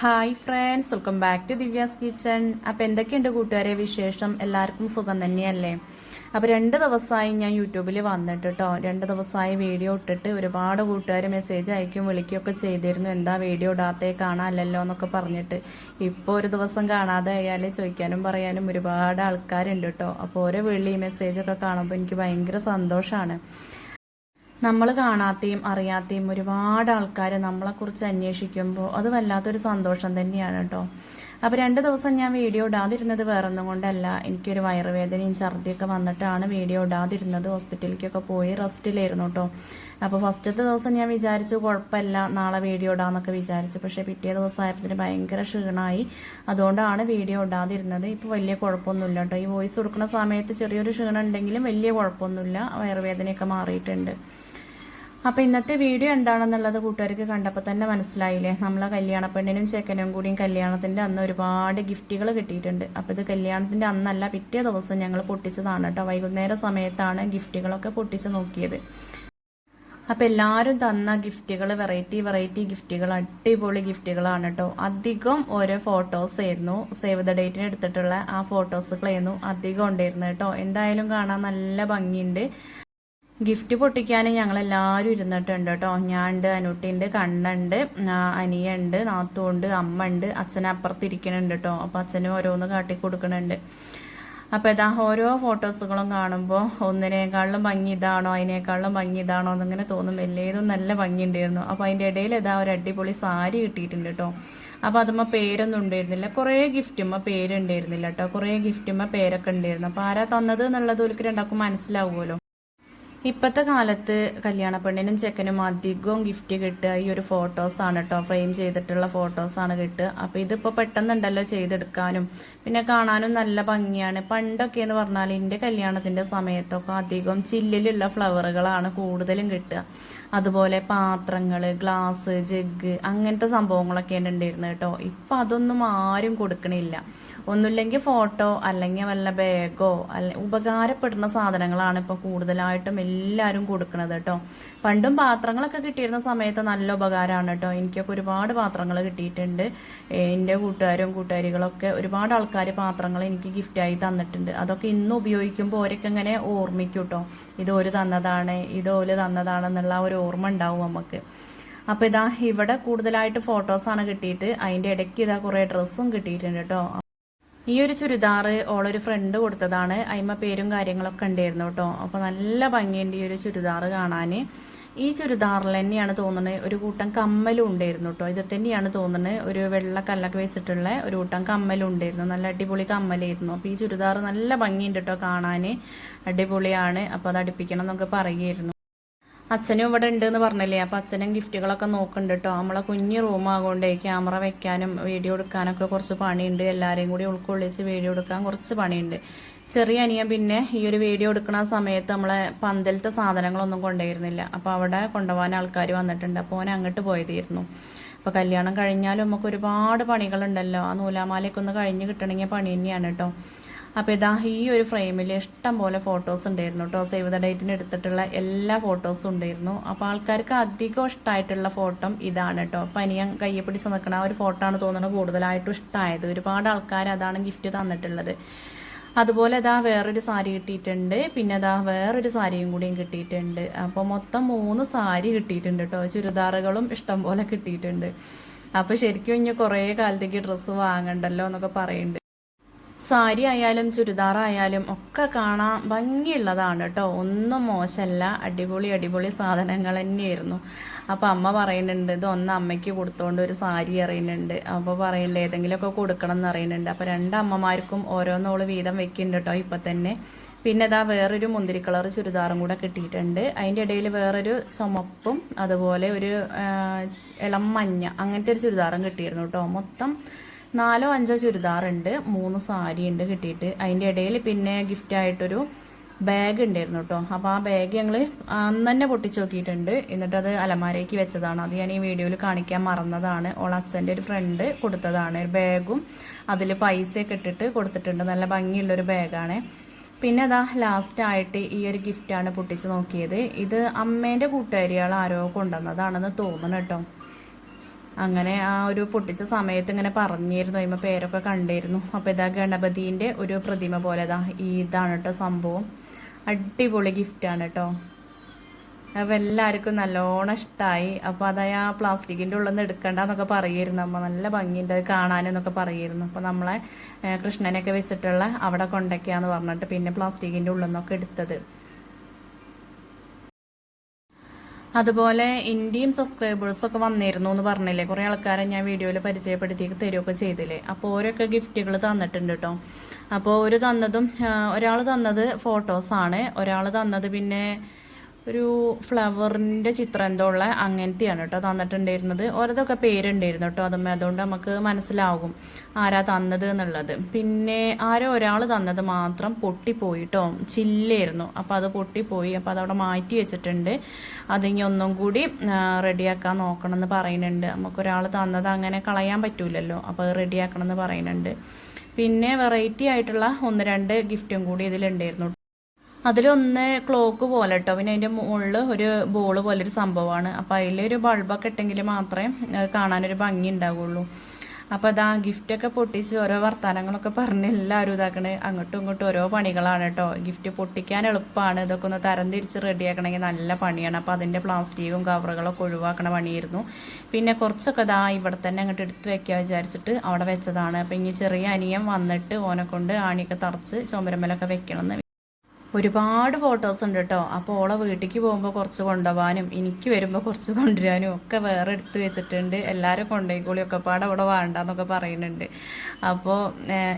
Hi friends welcome back to Divya's kitchen appam എന്തൊക്കെയുണ്ട് കൂട്ടുകാരെ വിശേഷം? എല്ലാവർക്കും സുഖം തന്നെയല്ലേ? അപ്പോൾ രണ്ട് ദിവസമായി ഞാൻ യൂട്യൂബിൽ വന്നിട്ട് കേട്ടോ രണ്ട് ദിവസമായി വീഡിയോ ഇട്ടിട്ട് ഒരുപാട് കൂട്ടുകാർ മെസ്സേജ് അയക്കും വിളിക്കുകയൊക്കെ ചെയ്തിരുന്നു. എന്താ വീഡിയോ ഇടാത്തേ? കാണാമല്ലോ എന്നൊക്കെ പറഞ്ഞിട്ട് ഇപ്പോൾ ഒരു ദിവസം കാണാതെ ആയാൽ ചോദിക്കാനും പറയാനും ഒരുപാട് ആൾക്കാരുണ്ട് കേട്ടോ അപ്പോൾ ഓരോ വിളി മെസ്സേജൊക്കെ കാണുമ്പോൾ എനിക്ക് ഭയങ്കര സന്തോഷമാണ് നമ്മൾ കാണാത്തയും അറിയാത്തയും ഒരുപാട് ആൾക്കാർ നമ്മളെക്കുറിച്ച് അന്വേഷിക്കുമ്പോൾ അത് വല്ലാത്തൊരു സന്തോഷം തന്നെയാണ് കേട്ടോ. അപ്പോൾ രണ്ട് ദിവസം ഞാൻ വീഡിയോ ഇടാതിരുന്നത് വേറൊന്നും കൊണ്ടല്ല. എനിക്കൊരു വയറുവേദനയും ഛർദിയൊക്കെ വന്നിട്ടാണ് വീഡിയോ ഇടാതിരുന്നത്. ഹോസ്പിറ്റലിലേക്കൊക്കെ പോയി റെസ്റ്റിലായിരുന്നു കേട്ടോ. അപ്പോൾ ഫസ്റ്റത്തെ ദിവസം ഞാൻ വിചാരിച്ചു കുഴപ്പമില്ല നാളെ വീഡിയോ ഇടാന്നൊക്കെ വിചാരിച്ചു. പക്ഷേ പിറ്റേ ദിവസം ആയപ്പോൾ ഭയങ്കര ക്ഷീണമായി അതുകൊണ്ടാണ് വീഡിയോ ഇടാതിരുന്നത്. ഇപ്പോൾ വലിയ കുഴപ്പമൊന്നുമില്ല കേട്ടോ. ഈ വോയിസ് കൊടുക്കുന്ന സമയത്ത് ചെറിയൊരു ക്ഷീണം ഉണ്ടെങ്കിലും വലിയ കുഴപ്പമൊന്നുമില്ല. വയറുവേദനയൊക്കെ മാറിയിട്ടുണ്ട്. അപ്പോൾ ഇന്നത്തെ വീഡിയോ എന്താണെന്നുള്ളത് കൂട്ടുകാർക്ക് കണ്ടപ്പോൾ തന്നെ മനസ്സിലായില്ലേ? നമ്മളെ കല്യാണ പെണ്ണിനും ചെക്കനും കൂടിയും കല്യാണത്തിന്റെ അന്ന് ഒരുപാട് ഗിഫ്റ്റുകൾ കിട്ടിയിട്ടുണ്ട്. അപ്പോൾ ഇത് കല്യാണത്തിന്റെ അന്നല്ല പിറ്റേ ദിവസം ഞങ്ങൾ പൊട്ടിച്ചതാണ് കേട്ടോ. വൈകുന്നേര സമയത്താണ് ഗിഫ്റ്റുകളൊക്കെ പൊട്ടിച്ച് നോക്കിയത്. അപ്പോൾ എല്ലാവരും തന്ന ഗിഫ്റ്റുകൾ വെറൈറ്റി വെറൈറ്റി ഗിഫ്റ്റുകൾ അടിപൊളി ഗിഫ്റ്റുകളാണ് കേട്ടോ. അധികം ഓരോ ഫോട്ടോസ് ആയിരുന്നു. സേവ് ദ ഡേറ്റിന് എടുത്തിട്ടുള്ള ആ ഫോട്ടോസുകളായിരുന്നു അധികം ഉണ്ടായിരുന്നു കേട്ടോ. എന്തായാലും കാണാൻ നല്ല ഭംഗിയുണ്ട്. ഗിഫ്റ്റ് പൊട്ടിക്കാൻ ഞങ്ങളെല്ലാവരും ഇരുന്നിട്ടുണ്ട് കേട്ടോ. ഞാനുണ്ട് അനുട്ടിയുണ്ട് കണ്ണുണ്ട് അനിയുണ്ട് നാത്തുണ്ട് അമ്മ ഉണ്ട് അച്ഛൻ അപ്പുറത്തിരിക്കണുണ്ട് കേട്ടോ. അപ്പോൾ അച്ഛനും ഓരോന്ന് കാട്ടി കൊടുക്കണുണ്ട് അപ്പോൾ ഇതാ ഓരോ ഫോട്ടോസുകളും കാണുമ്പോൾ ഒന്നിനേക്കാളും ഭംഗി ഇതാണോ അതിനേക്കാളും ഭംഗി ഇതാണോ എന്നിങ്ങനെ തോന്നും. വലിയതും നല്ല ഭംഗി ഉണ്ടായിരുന്നു. അപ്പോൾ അതിന്റെ ഇടയിൽ ഇതാ ഒരു അടിപൊളി സാരി കിട്ടിയിട്ടുണ്ട് കേട്ടോ. അപ്പോൾ അതുമ്മ പേരൊന്നും ഉണ്ടായിരുന്നില്ല. കുറേ ഗിഫ്റ്റുമ്മ പേരുണ്ടായിരുന്നില്ല കേട്ടോ. കുറേ ഗിഫ്റ്റുമ്മ പേരൊക്കെ ഉണ്ടായിരുന്നു. അപ്പോൾ ആരാ തന്നത് എന്നുള്ളത് ഒരിക്കലും ഉണ്ടാക്കും മനസ്സിലാവുമല്ലോ. ഇപ്പോഴത്തെ കാലത്ത് കല്യാണ പെണ്ണിനും ചെക്കനും അധികവും ഗിഫ്റ്റ് കിട്ടുക ഈ ഒരു ഫോട്ടോസാണ് കേട്ടോ ഫ്രെയിം ചെയ്തിട്ടുള്ള ഫോട്ടോസാണ് കിട്ടുക. അപ്പോൾ ഇതിപ്പോൾ പെട്ടെന്നുണ്ടല്ലോ ചെയ്തെടുക്കാനും. പിന്നെ കാണാനും നല്ല ഭംഗിയാണ്. പണ്ടൊക്കെ എന്ന് പറഞ്ഞാൽ എന്റെ കല്യാണത്തിന്റെ സമയത്തൊക്കെ അധികം ചില്ലിലുള്ള ഫ്ലവറുകളാണ് കൂടുതലും കിട്ടുക. അതുപോലെ പാത്രങ്ങൾ ഗ്ലാസ് ജഗ് അങ്ങനത്തെ സംഭവങ്ങളൊക്കെയാണ് ഉണ്ടായിരുന്നത് കേട്ടോ. ഇപ്പം അതൊന്നും ആരും കൊടുക്കണില്ല. ഒന്നുമില്ലെങ്കിൽ ഫോട്ടോ അല്ലെങ്കിൽ വല്ല ബാഗോ അല്ല ഉപകാരപ്പെടുന്ന സാധനങ്ങളാണ് ഇപ്പോൾ കൂടുതലായിട്ടും എല്ലാവരും കൊടുക്കുന്നത് കേട്ടോ. പണ്ടും പാത്രങ്ങളൊക്കെ കിട്ടിയിരുന്ന സമയത്ത് നല്ല ഉപകാരമാണ് കേട്ടോ. എനിക്കൊക്കെ ഒരുപാട് പാത്രങ്ങൾ കിട്ടിയിട്ടുണ്ട്. എന്റെ കൂട്ടുകാരും കൂട്ടുകാരികളൊക്കെ ഒരുപാട് ആൾക്കാർ പാത്രങ്ങൾ എനിക്ക് ഗിഫ്റ്റായി തന്നിട്ടുണ്ട്. അതൊക്കെ ഇന്ന് ഉപയോഗിക്കുമ്പോൾ ഓരൊക്കെ ഇങ്ങനെ ഓർമ്മിക്കും കേട്ടോ. ഇത് ഒരു തന്നതാണ് ഇത് തന്നതാണെന്നുള്ള ഒരു ഓർമ്മ ഉണ്ടാവും നമുക്ക്. അപ്പോൾ ഇതാ ഇവിടെ കൂടുതലായിട്ട് ഫോട്ടോസാണ് കിട്ടിയിട്ട് അതിന്റെ ഇടയ്ക്ക് ഇതാ കുറേ ഡ്രസ്സും കിട്ടിയിട്ടുണ്ട് കേട്ടോ ഈ ഒരു ചുരിദാർ ഓളൊരു ഫ്രണ്ട് കൊടുത്തതാണ്. അതിമ പേരും കാര്യങ്ങളൊക്കെ ഉണ്ടായിരുന്നു കേട്ടോ അപ്പോൾ നല്ല ഭംഗിയുണ്ട് ഈ ഒരു ചുരിദാർ കാണാൻ ഈ ചുരിദാറിൽ തന്നെയാണ് തോന്നുന്നത് ഒരു കൂട്ടം കമ്മലും ഉണ്ടായിരുന്നു കേട്ടോ ഇത് തന്നെയാണ് തോന്നുന്നത് ഒരു വെള്ള കല്ലൊക്കെ വെച്ചിട്ടുള്ള ഒരു കൂട്ടം കമ്മലും ഉണ്ടായിരുന്നു. നല്ല അടിപൊളി കമ്മലായിരുന്നു. അപ്പോൾ ഈ ചുരിദാർ നല്ല ഭംഗിയുണ്ട് കേട്ടോ കാണാൻ അടിപൊളിയാണ്. അപ്പോൾ അത് അടുപ്പിക്കണം എന്നൊക്കെ പറയുമായിരുന്നു. അച്ഛനും ഇവിടെ ഉണ്ട് എന്ന് പറഞ്ഞല്ലേ? അപ്പൊ അച്ഛനും ഗിഫ്റ്റുകളൊക്കെ നോക്കുന്നുണ്ട് കേട്ടോ നമ്മളെ കുഞ്ഞു റൂമാകൊണ്ടേ ക്യാമറ വെക്കാനും വീഡിയോ എടുക്കാനൊക്കെ കുറച്ച് പണിയുണ്ട്. എല്ലാവരെയും കൂടി ഉൾക്കൊള്ളിച്ച് വീഡിയോ എടുക്കാൻ കുറച്ച് പണിയുണ്ട്. ചെറിയ അനിയൻ പിന്നെ ഈ ഒരു വീഡിയോ എടുക്കുന്ന സമയത്ത് നമ്മളെ പന്തലത്തെ സാധനങ്ങളൊന്നും കൊണ്ടുവരുന്നില്ല അപ്പോൾ അവിടെ കൊണ്ടുപോകാൻ ആൾക്കാർ വന്നിട്ടുണ്ട്. അപ്പോൾ ഓൻ അങ്ങോട്ട് പോയതായിരുന്നു. അപ്പോൾ കല്യാണം കഴിഞ്ഞാലും നമുക്ക് ഒരുപാട് പണികളുണ്ടല്ലോ. ആ നൂലാമാലയൊക്കെ ഒന്ന് കഴിഞ്ഞ് കിട്ടണമെങ്കിൽ പണി തന്നെയാണ് കേട്ടോ അപ്പോൾ ഇതാ ഈ ഒരു ഫ്രെയിമിൽ ഇഷ്ടം പോലെ ഫോട്ടോസ് ഉണ്ടായിരുന്നു കേട്ടോ സേവ് ദ ഡേറ്റിന് എടുത്തിട്ടുള്ള എല്ലാ ഫോട്ടോസും ഉണ്ടായിരുന്നു. അപ്പോൾ ആൾക്കാർക്ക് അധികം ഇഷ്ടമായിട്ടുള്ള ഫോട്ടോ ഇതാണ് കേട്ടോ പനിയൻ കയ്യെ പിടിച്ച് നിൽക്കുന്ന ആ ഒരു ഫോട്ടോ ആണ് തോന്നുന്നത് കൂടുതലായിട്ടും ഇഷ്ടമായത് ഒരുപാട് ആൾക്കാർ അതാണ് ഗിഫ്റ്റ് തന്നിട്ടുള്ളത്. അതുപോലെ അതാ വേറൊരു സാരി കിട്ടിയിട്ടുണ്ട്. പിന്നെ അതാ വേറൊരു സാരിയും കൂടിയും കിട്ടിയിട്ടുണ്ട്. അപ്പോൾ മൊത്തം മൂന്ന് സാരി കിട്ടിയിട്ടുണ്ട് കേട്ടോ ചുരിദാറുകളും ഇഷ്ടം പോലെ കിട്ടിയിട്ടുണ്ട്. അപ്പോൾ ശരിക്കും ഇനി കുറേ കാലത്തേക്ക് ഡ്രസ്സ് വാങ്ങണ്ടല്ലോ എന്നൊക്കെ പറയുന്നുണ്ട് സാരി ആയാലും ചുരിദാർ ആയാലും ഒക്കെ കാണാൻ ഭംഗിയുള്ളതാണ് കേട്ടോ. ഒന്നും മോശമല്ല. അടിപൊളി അടിപൊളി സാധനങ്ങൾ തന്നെയായിരുന്നു. അപ്പോൾ അമ്മ പറയുന്നുണ്ട് ഇത് ഒന്ന് അമ്മയ്ക്ക് കൊടുത്തോണ്ട് ഒരു സാരി അറിയുന്നുണ്ട് അപ്പോൾ പറയുന്നുണ്ട് ഏതെങ്കിലുമൊക്കെ കൊടുക്കണം എന്ന് അറിയുന്നുണ്ട് അപ്പോൾ രണ്ട് അമ്മമാർക്കും ഓരോന്നോൾ വീതം വെക്കുന്നുണ്ട് കേട്ടോ ഇപ്പം തന്നെ. പിന്നെ ഇതാ വേറൊരു മുന്തിരി കളർ ചുരിദാറും കൂടെ കിട്ടിയിട്ടുണ്ട്. അതിന്റെ ഇടയിൽ വേറൊരു ചുമപ്പും അതുപോലെ ഒരു ഇളം മഞ്ഞ അങ്ങനത്തെ ഒരു ചുരിദാറും കിട്ടിയിരുന്നു കേട്ടോ. മൊത്തം നാലോ അഞ്ചോ ചുരിദാറുണ്ട് മൂന്ന് സാരി ഉണ്ട് കിട്ടിയിട്ട്. അതിന്റെ ഇടയിൽ പിന്നെ ഗിഫ്റ്റായിട്ടൊരു ബാഗ് ഉണ്ടായിരുന്നു കേട്ടോ അപ്പോൾ ആ ബാഗ് ഞങ്ങൾ അന്ന് തന്നെ പൊട്ടിച്ച് നോക്കിയിട്ടുണ്ട്. എന്നിട്ട് അത് അലമാരയ്ക്ക് വെച്ചതാണ്. അത് ഞാൻ ഈ വീഡിയോയിൽ കാണിക്കാൻ മറന്നതാണ്. ഓൾ അച്ഛന്റെ ഒരു ഫ്രണ്ട് കൊടുത്തതാണ് ഒരു ബാഗും അതിൽ പൈസയൊക്കെ ഇട്ടിട്ട് കൊടുത്തിട്ടുണ്ട്. നല്ല ഭംഗിയുള്ളൊരു ബാഗാണ് പിന്നെ അതാ ലാസ്റ്റ് ആയിട്ട് ഈ ഒരു ഗിഫ്റ്റാണ് പൊട്ടിച്ച് നോക്കിയത്. ഇത് അമ്മേന്റെ കൂട്ടുകാരികൾ ആരോ കൊണ്ടുവന്നതാണെന്ന് തോന്നണം കേട്ടോ അങ്ങനെ ആ ഒരു പൊട്ടിച്ച സമയത്ത് ഇങ്ങനെ പറഞ്ഞിരുന്നു അതിമ പേരൊക്കെ കണ്ടിരുന്നു. അപ്പോൾ ഇതാ ഗണപതിന്റെ ഒരു പ്രതിമ പോലെ ഇതാ ഇതാണ് കേട്ടോ സംഭവം. അടിപൊളി ഗിഫ്റ്റാണ് കേട്ടോ അപ്പോൾ എല്ലാവർക്കും നല്ലോണം ഇഷ്ടമായി അപ്പോൾ അതായത് ആ പ്ലാസ്റ്റിക്കിന്റെ ഉള്ളിൽ നിന്ന് എടുക്കണ്ടെന്നൊക്കെ പറയുമായിരുന്നു അമ്മ. നല്ല ഭംഗിയുണ്ട് അത് കാണാനെന്നൊക്കെ പറയുമായിരുന്നു. അപ്പോൾ നമ്മളെ കൃഷ്ണനെയൊക്കെ വെച്ചിട്ടുള്ള അവിടെ കൊണ്ടൊക്കെയാന്ന് പറഞ്ഞിട്ട് പിന്നെ പ്ലാസ്റ്റിക്കിന്റെ ഉള്ളിൽ നിന്നൊക്കെ എടുത്തത്. അതുപോലെ ഇന്ത്യയും സബ്സ്ക്രൈബേഴ്സ് ഒക്കെ വന്നിരുന്നു എന്ന് പറഞ്ഞില്ലേ? കുറേ ആൾക്കാരെ ഞാൻ വീഡിയോയിൽ പരിചയപ്പെടുത്തി തരുമൊക്കെ ചെയ്തില്ലേ? അപ്പോൾ ഓരോക്കെ ഗിഫ്റ്റുകൾ തന്നിട്ടുണ്ട് കേട്ടോ അപ്പോൾ ഒരു തന്നതും ഒരാൾ തന്നത് ഫോട്ടോസാണ് ഒരാൾ തന്നത് പിന്നെ ഒരു ഫ്ലവറിന്റെ ചിത്രം എന്തോ ഉള്ള അങ്ങനത്തെയാണ് കേട്ടോ തന്നിട്ടുണ്ടായിരുന്നത്. ഓരോതൊക്കെ പേരുണ്ടായിരുന്നു കേട്ടോ അതും അതുകൊണ്ട് നമുക്ക് മനസ്സിലാകും ആരാ തന്നത് എന്നുള്ളത്. പിന്നെ ആരോ ഒരാൾ തന്നത് മാത്രം പൊട്ടിപ്പോയി കേട്ടോ ചില്ലായിരുന്നു. അപ്പോൾ അത് പൊട്ടിപ്പോയി. അപ്പോൾ അതവിടെ മാറ്റി വെച്ചിട്ടുണ്ട്. അതിങ്ങി ഒന്നും കൂടി റെഡിയാക്കാൻ നോക്കണം എന്ന് പറയുന്നുണ്ട്. നമുക്കൊരാൾ തന്നത് അങ്ങനെ കളയാൻ പറ്റൂലല്ലോ. അപ്പോൾ അത് റെഡിയാക്കണം എന്ന് പറയുന്നുണ്ട്. പിന്നെ വെറൈറ്റി ആയിട്ടുള്ള ഒന്ന് രണ്ട് ഗിഫ്റ്റും കൂടി ഇതിലുണ്ടായിരുന്നു അതിലൊന്ന് ക്ലോക്ക് പോലെ കേട്ടോ പിന്നെ അതിന്റെ മുകളിൽ ഒരു ബോൾ പോലെ ഒരു സംഭവമാണ് അപ്പോൾ അതിലൊരു ബൾബൊക്കെ ഇട്ടെങ്കിൽ മാത്രമേ കാണാനൊരു ഭംഗി ഉണ്ടാവുള്ളൂ അപ്പോൾ അതാ ഗിഫ്റ്റൊക്കെ പൊട്ടിച്ച് ഓരോ വർത്തമാനങ്ങളൊക്കെ പറഞ്ഞ് എല്ലാവരും ഇതാക്കണേ. അങ്ങോട്ടും ഇങ്ങോട്ടും ഓരോ പണികളാണ് കേട്ടോ ഗിഫ്റ്റ് പൊട്ടിക്കാൻ എളുപ്പമാണ് ഇതൊക്കെ ഒന്ന് തരം തിരിച്ച് റെഡിയാക്കണമെങ്കിൽ നല്ല പണിയാണ്. അപ്പോൾ അതിന്റെ പ്ലാസ്റ്റിക്കും കവറുകളൊക്കെ ഒഴിവാക്കണ പണിയായിരുന്നു. പിന്നെ കുറച്ചൊക്കെ ഇതാ ഇവിടെ തന്നെ അങ്ങോട്ട് എടുത്ത് വെക്കുക വിചാരിച്ചിട്ട് അവിടെ വെച്ചതാണ്. അപ്പോൾ ഇനി ചെറിയ അനിയൻ വന്നിട്ട് ഓനെ കൊണ്ട് ആണിയൊക്കെ തറച്ച് ചുമരമ്മലൊക്കെ വെക്കണമെന്ന് ഒരുപാട് ഫോട്ടോസ് ഉണ്ട് കേട്ടോ അപ്പോൾ ഓളെ വീട്ടിലേക്ക് പോകുമ്പോൾ കുറച്ച് കൊണ്ടുപോകാനും എനിക്ക് വരുമ്പോൾ കുറച്ച് കൊണ്ടുവരാനും ഒക്കെ വേറെ എടുത്ത് വെച്ചിട്ടുണ്ട്. എല്ലാവരും കൊണ്ടുപോയിക്കോളി ഒക്കെ പാടെ അവിടെ വേണ്ടെന്നൊക്കെ പറയുന്നുണ്ട്. അപ്പോൾ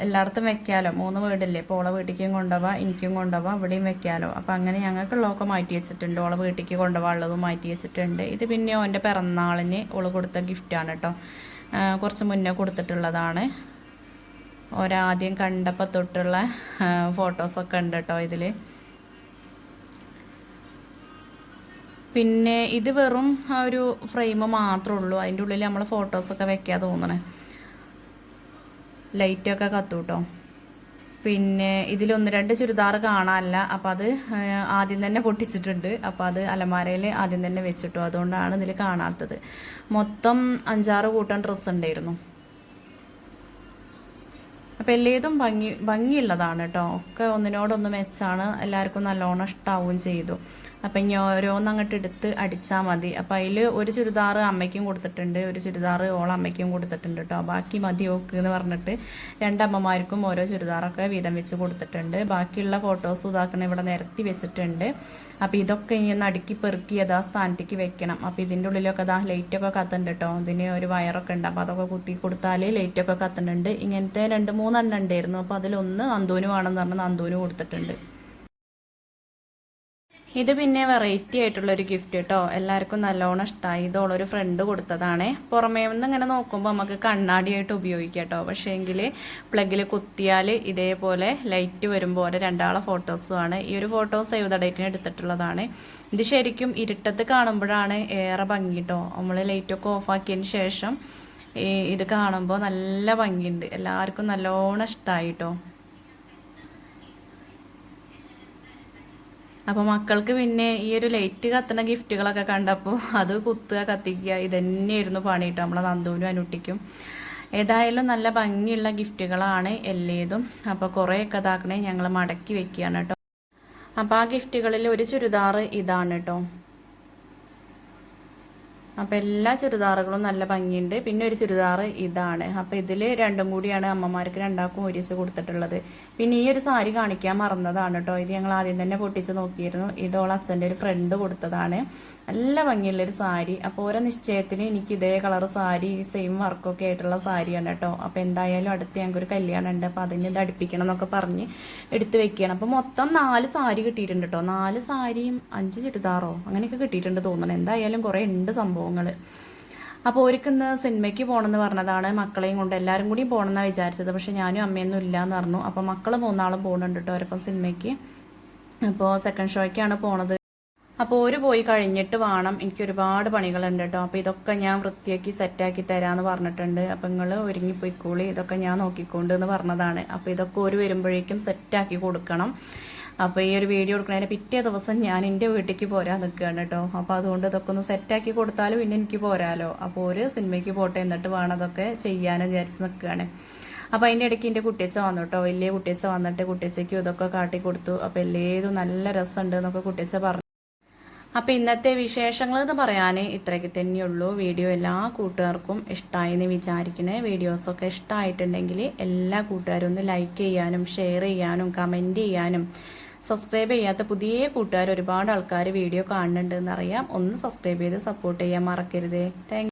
എല്ലായിടത്തും വെക്കാലോ. മൂന്ന് വീടല്ലേ. അപ്പോൾ ഓളെ വീട്ടിലേക്കും കൊണ്ടുപോവാം എനിക്കും കൊണ്ടുപോവാം ഇവിടെയും വെക്കാലോ. അപ്പോൾ അങ്ങനെ ഞങ്ങൾക്കുള്ളതൊക്കെ മാറ്റി വെച്ചിട്ടുണ്ട്. ഓളെ വീട്ടിലേക്ക് കൊണ്ടുപോകാനുള്ളതും മാറ്റി വെച്ചിട്ടുണ്ട്. ഇത് പിന്നെ ഓന്റെ പിറന്നാളിന് ഓൾ കൊടുത്ത ഗിഫ്റ്റാണ് കേട്ടോ കുറച്ച് മുന്നേ കൊടുത്തിട്ടുള്ളതാണ്. ഒരാദ്യം കണ്ടപ്പോൾ തൊട്ടുള്ള ഫോട്ടോസൊക്കെ ഉണ്ട് കേട്ടോ ഇതിൽ പിന്നെ ഇത് വെറും ഒരു ഫ്രെയിം മാത്രമേ ഉള്ളൂ. അതിന്റെ ഉള്ളിൽ നമ്മൾ ഫോട്ടോസൊക്കെ വെക്കാൻ തോന്നണേ. ലൈറ്റൊക്കെ കത്തു കേട്ടോ പിന്നെ ഇതിലൊന്ന് രണ്ട് ചുരിദാർ കാണാനല്ല. അപ്പോൾ അത് ആദ്യം തന്നെ പൊട്ടിച്ചിട്ടുണ്ട്. അപ്പോൾ അത് അലമാരയിൽ ആദ്യം തന്നെ വെച്ചിട്ടു. അതുകൊണ്ടാണ് ഇതിൽ കാണാത്തത്. മൊത്തം അഞ്ചാറ് കൂട്ടം ഡ്രസ്സ് ഉണ്ടായിരുന്നു. അപ്പോൾ എല്ലേതും ഭംഗി ഭംഗിയുള്ളതാണ് കേട്ടോ. ഒക്കെ ഒന്നിനോടൊന്ന് മെച്ചാണ്. എല്ലാവർക്കും നല്ലോണം ഇഷ്ടാവുകയും ചെയ്തു. അപ്പം ഇനി ഓരോന്ന് അങ്ങോട്ട് എടുത്ത് അടിച്ചാൽ മതി. അപ്പം അതിൽ ഒരു ചുരിദാർ അമ്മയ്ക്കും കൊടുത്തിട്ടുണ്ട് ഒരു ചുരിദാർ ഓൾ അമ്മയ്ക്കും കൊടുത്തിട്ടുണ്ട് കേട്ടോ ബാക്കി മതി ഓക്ക് എന്ന് പറഞ്ഞിട്ട് രണ്ടമ്മമാർക്കും ഓരോ ചുരിദാറൊക്കെ വീതം വെച്ച് കൊടുത്തിട്ടുണ്ട്. ബാക്കിയുള്ള ഫോട്ടോസ് ഇതാക്കണ ഇവിടെ നിരത്തി വെച്ചിട്ടുണ്ട്. അപ്പം ഇതൊക്കെ ഇനി ഒന്ന് അടുക്കി പെറുക്കി ആ സ്ഥാനത്തേക്ക് വെക്കണം. അപ്പം ഇതിന്റെ ഉള്ളിലൊക്കെ അതാ ലൈറ്റൊക്കെ കത്തുന്നുണ്ട് കേട്ടോ ഇതിന് ഒരു വയറൊക്കെ ഉണ്ട്. അപ്പോൾ അതൊക്കെ കുത്തി കൊടുത്താൽ ലൈറ്റൊക്കെ കത്തുന്നുണ്ട്. ഇങ്ങനത്തെ രണ്ട് മൂന്നെണ്ണം ഉണ്ടായിരുന്നു. അപ്പോൾ അതിലൊന്ന് നന്ദൂന് വേണമെന്ന് പറഞ്ഞ് നന്ദൂന് കൊടുത്തിട്ടുണ്ട്. ഇത് പിന്നെ വെറൈറ്റി ആയിട്ടുള്ള ഒരു ഗിഫ്റ്റ് കേട്ടോ എല്ലാവർക്കും നല്ലോണം ഇഷ്ടമായി ഇതോളൊരു ഫ്രണ്ട് കൊടുത്തതാണ്. പുറമേ നിന്ന് ഇങ്ങനെ നോക്കുമ്പോൾ നമുക്ക് കണ്ണാടിയായിട്ട് ഉപയോഗിക്കാം കേട്ടോ പക്ഷേ എങ്കിൽ പ്ലഗിൽ കുത്തിയാൽ ഇതേപോലെ ലൈറ്റ് വരുമ്പോൾ ഓരോ രണ്ടാളെ ഫോട്ടോസുമാണ് ഈ ഒരു ഫോട്ടോ സേവ് ദ ഡേറ്റിന് എടുത്തിട്ടുള്ളതാണ്. ഇത് ശരിക്കും ഇരുട്ടത്ത് കാണുമ്പോഴാണ് ഏറെ ഭംഗി കേട്ടോ നമ്മൾ ലൈറ്റൊക്കെ ഓഫാക്കിയതിന് ശേഷം ഇത് കാണുമ്പോൾ നല്ല ഭംഗിയുണ്ട്. എല്ലാവർക്കും നല്ലോണം ഇഷ്ടമായി കേട്ടോ അപ്പോൾ മക്കൾക്ക് പിന്നെ ഈ ഒരു ലൈറ്റ് കത്തുന്ന ഗിഫ്റ്റുകളൊക്കെ കണ്ടപ്പോൾ അത് കുത്തുക കത്തിക്കുക ഇതന്നെയായിരുന്നു പണി കേട്ടോ നമ്മളെ നന്ദുവിനും അനുട്ടിക്കും. ഏതായാലും നല്ല ഭംഗിയുള്ള ഗിഫ്റ്റുകളാണ് എല്ലേതും. അപ്പോൾ കുറേയൊക്കെ ഇതാക്കണേ ഞങ്ങൾ മടക്കി വെക്കുകയാണ് കേട്ടോ. അപ്പോൾ ആ ഗിഫ്റ്റുകളിൽ ഒരു ചുരിദാർ ഇതാണ് കേട്ടോ. അപ്പോൾ എല്ലാ ചുരിദാറുകളും നല്ല ഭംഗിയുണ്ട്. പിന്നെ ഒരു ചുരിദാർ ഇതാണ്. അപ്പോൾ ഇതിൽ രണ്ടും കൂടിയാണ് അമ്മമാർക്ക് രണ്ടാക്കും ഒരിച്ച് കൊടുത്തിട്ടുള്ളത്. പിന്നെ ഈ ഒരു സാരി കാണിക്കാൻ മറന്നതാണ് കേട്ടോ ഇത് ഞങ്ങൾ ആദ്യം തന്നെ പൊട്ടിച്ച് നോക്കിയിരുന്നു. ഇതോൾ അച്ഛന്റെ ഒരു ഫ്രണ്ട് കൊടുത്തതാണ്. നല്ല ഭംഗിയുള്ള ഒരു സാരി. അപ്പോൾ ഓരോ നിശ്ചയത്തിന് എനിക്ക് ഇതേ കളർ സാരി സെയിം വർക്കൊക്കെ ആയിട്ടുള്ള സാരിയാണ് കേട്ടോ അപ്പോൾ എന്തായാലും അടുത്ത് ഞങ്ങൾക്ക് ഒരു കല്യാണം ഉണ്ട്. അപ്പോൾ അതിന് ഇത് അടുപ്പിക്കണം എന്നൊക്കെ പറഞ്ഞ് എടുത്ത് വെക്കുകയാണ്. അപ്പോൾ മൊത്തം നാല് സാരി കിട്ടിയിട്ടുണ്ട് കേട്ടോ നാല് സാരിയും അഞ്ച് ചുരിദാറോ അങ്ങനെയൊക്കെ കിട്ടിയിട്ടുണ്ട് തോന്നണം എന്തായാലും കുറേ ഉണ്ട് സംഭവങ്ങൾ അപ്പോൾ ഒരുക്കുന്ന സിനിമയ്ക്ക് പോകണമെന്ന് പറഞ്ഞതാണ്. മക്കളെയും കൊണ്ട് എല്ലാവരും കൂടി പോകണമെന്നാണ് വിചാരിച്ചത്. പക്ഷെ ഞാനും അമ്മയൊന്നും ഇല്ല എന്ന് പറഞ്ഞു. അപ്പോൾ മക്കൾ മൂന്നാളും പോകുന്നുണ്ട് കേട്ടോ അവരപ്പം സിനിമയ്ക്ക്. അപ്പോൾ സെക്കൻഡ് ഷോയ്ക്കാണ് പോണത്. അപ്പോൾ ഒരു പോയി കഴിഞ്ഞിട്ട് വേണം. എനിക്ക് ഒരുപാട് പണികളുണ്ട് കേട്ടോ അപ്പോൾ ഇതൊക്കെ ഞാൻ വൃത്തിയാക്കി സെറ്റാക്കി തരാമെന്ന് പറഞ്ഞിട്ടുണ്ട്. അപ്പോൾ നിങ്ങൾ ഒരുങ്ങിപ്പോയിക്കോളി. ഇതൊക്കെ ഞാൻ നോക്കിക്കൊണ്ട് എന്ന് പറഞ്ഞതാണ്. അപ്പോൾ ഇതൊക്കെ ഒരു വരുമ്പോഴേക്കും സെറ്റാക്കി കൊടുക്കണം. അപ്പോൾ ഈ ഒരു വീഡിയോ എടുക്കുന്നതിന് പിറ്റേ ദിവസം ഞാൻ എന്റെ വീട്ടിലേക്ക് പോരാൻ നിൽക്കുകയാണ് കേട്ടോ. അപ്പോൾ അതുകൊണ്ട് ഇതൊക്കെ ഒന്ന് സെറ്റാക്കി കൊടുത്താലും പിന്നെ എനിക്ക് പോരാലോ. അപ്പോൾ ഒരു സിനിമയ്ക്ക് പോട്ടെ എന്നിട്ട് വേണം അതൊക്കെ ചെയ്യാനും വിചാരിച്ച് നിൽക്കുകയാണ്. അപ്പോൾ അതിന്റെ ഇടയ്ക്ക് എന്റെ കുട്ടിയച്ച വന്നു കേട്ടോ. വലിയ കുട്ടിയച്ച വന്നിട്ട് കുട്ടിയച്ചയ്ക്കും ഇതൊക്കെ കാട്ടി കൊടുത്തു. അപ്പോൾ എല്ലേതും നല്ല രസമുണ്ട് എന്നൊക്കെ കുട്ടിയച്ച പറഞ്ഞു. അപ്പോൾ ഇന്നത്തെ വിശേഷങ്ങൾ എന്ന് പറയാൻ ഇത്രയ്ക്ക് തന്നെയുള്ളൂ വീഡിയോ എല്ലാ കൂട്ടുകാർക്കും ഇഷ്ടമായി എന്ന് വിചാരിക്കണേ. വീഡിയോസൊക്കെ ഇഷ്ടമായിട്ടുണ്ടെങ്കിൽ എല്ലാ കൂട്ടുകാരും ഒന്ന് ലൈക്ക് ചെയ്യാനും ഷെയർ ചെയ്യാനും കമന്റ് ചെയ്യാനും സബ്സ്ക്രൈബ് ചെയ്യാത്ത പുതിയ കൂട്ടുകാർ ഒരുപാട് ആൾക്കാർ വീഡിയോ കാണുന്നുണ്ടെന്ന് അറിയാം. ഒന്ന് സബ്സ്ക്രൈബ് ചെയ്ത് സപ്പോർട്ട് ചെയ്യാൻ മറക്കരുത്. താങ്ക്